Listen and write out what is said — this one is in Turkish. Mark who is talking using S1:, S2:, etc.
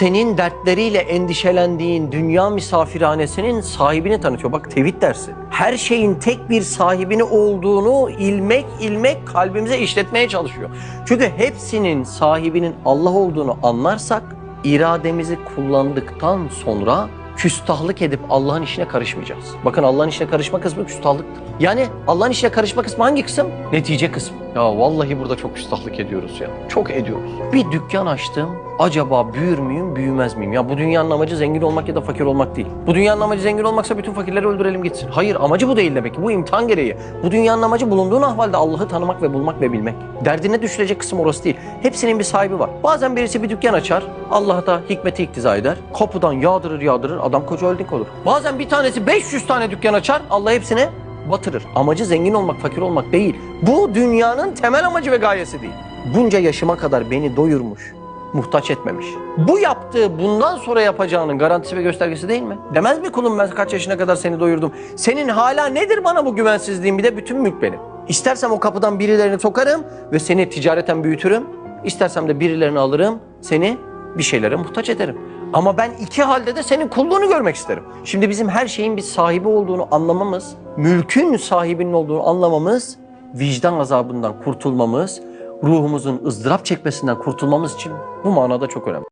S1: senin dertleriyle endişelendiğin dünya misafirhanesinin sahibini tanıtıyor. Bak tevhid dersi. Her şeyin tek bir sahibini olduğunu ilmek ilmek kalbimize işletmeye çalışıyor. Çünkü hepsinin sahibinin Allah olduğunu anlarsak irademizi kullandıktan sonra küstahlık edip Allah'ın işine karışmayacağız. Bakın Allah'ın işine karışma kısmı küstahlıktır. Yani Allah'ın işine karışma kısmı hangi kısım? Netice kısmı. Ya vallahi burada çok küstahlık ediyoruz ya. Çok ediyoruz. Bir dükkan açtım. Acaba büyür müyüm, büyümez miyim? Ya bu dünyanın amacı zengin olmak ya da fakir olmak değil. Bu dünyanın amacı zengin olmaksa bütün fakirleri öldürelim gitsin. Hayır amacı bu değil demek ki. Bu imtihan gereği. Bu dünyanın amacı bulunduğun ahvalde Allah'ı tanımak ve bulmak ve bilmek. Derdine düşülecek kısım orası değil. Hepsinin bir sahibi var. Bazen birisi bir dükkan açar. Allah da hikmeti iktiza eder. Kapıdan yağdırır yağdırır. Adam koca holding olur. Bazen bir tanesi 500 tane dükkan açar. Allah hepsine batırır. Amacı zengin olmak, fakir olmak değil. Bu dünyanın temel amacı ve gayesi değil. Bunca yaşıma kadar beni doyurmuş, muhtaç etmemiş. Bu yaptığı bundan sonra yapacağının garantisi ve göstergesi değil mi? Demez mi kulum ben kaç yaşına kadar seni doyurdum? Senin hala nedir bana bu güvensizliğin bir de bütün mülk benim. İstersem o kapıdan birilerini sokarım ve seni ticareten büyütürüm. İstersem de birilerini alırım, seni bir şeylere muhtaç ederim. Ama ben iki halde de senin kulluğunu görmek isterim. Şimdi bizim her şeyin bir sahibi olduğunu anlamamız, mülkün sahibinin olduğunu anlamamız, vicdan azabından kurtulmamız, ruhumuzun ızdırap çekmesinden kurtulmamız için bu manada çok önemli.